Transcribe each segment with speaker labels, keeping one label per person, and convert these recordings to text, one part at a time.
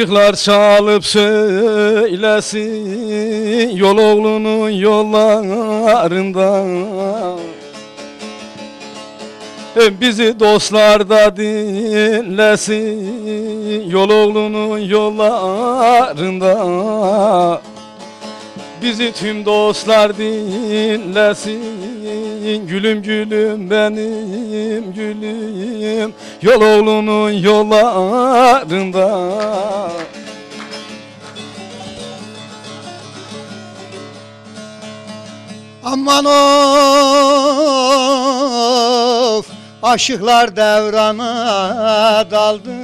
Speaker 1: Işıklar çalıp söylesin yol oğlunun yollarında. Bizi dostlar da dinlesin yol oğlunun yollarında Bizi tüm dostlar dinlesin. Gülüm gülüm benim gülüm. Yol oğlunun yollarında.
Speaker 2: Aman of Aşıklar devrana daldı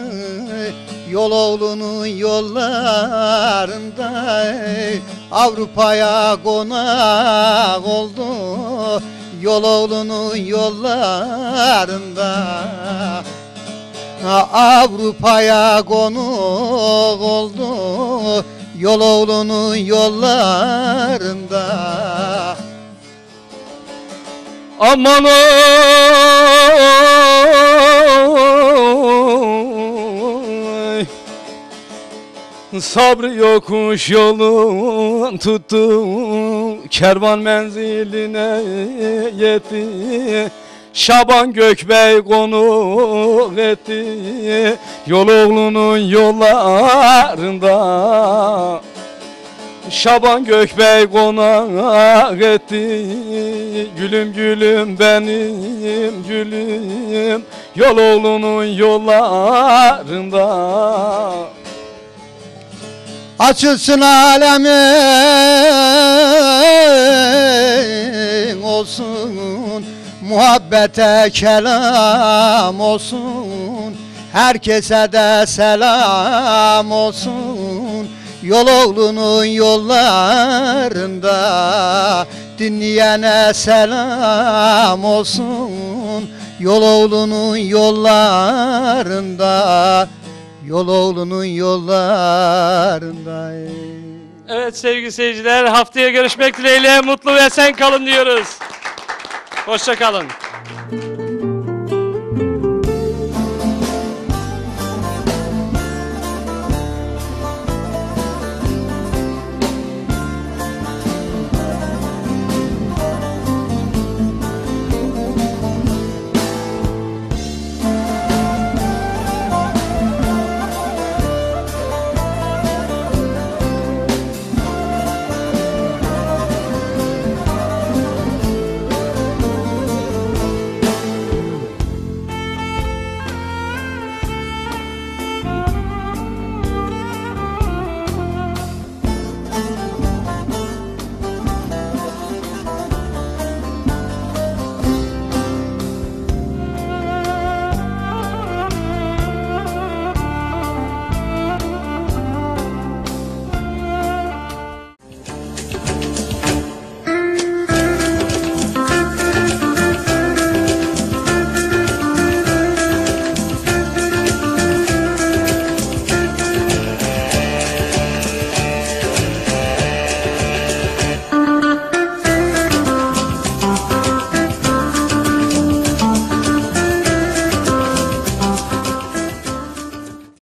Speaker 2: Yol oğlunun yollarında Avrupa'ya konak oldu. Yol oğlunun yollarında Avrupa'ya konuk oldu. Yol oğlunun yollarında
Speaker 1: Aman oy Sabrı yokuş yolun tuttu Kervan menziline yetti. Şaban Gökbey konuk etti. Yol oğlunun yollarında. Şaban Gökbey konak etti. Gülüm gülüm benim gülüm. Yol oğlunun yollarında
Speaker 2: Açılsın alemin olsun Muhabbete kelam olsun Herkese de selam olsun. Yol oğlunun yollarında Dinleyene selam olsun. Yol oğlunun yollarında Yol oğlunun yollarında
Speaker 3: Evet sevgili seyirciler haftaya görüşmek dileğiyle mutlu ve sen kalın diyoruz. Hoşça kalın. Thank you.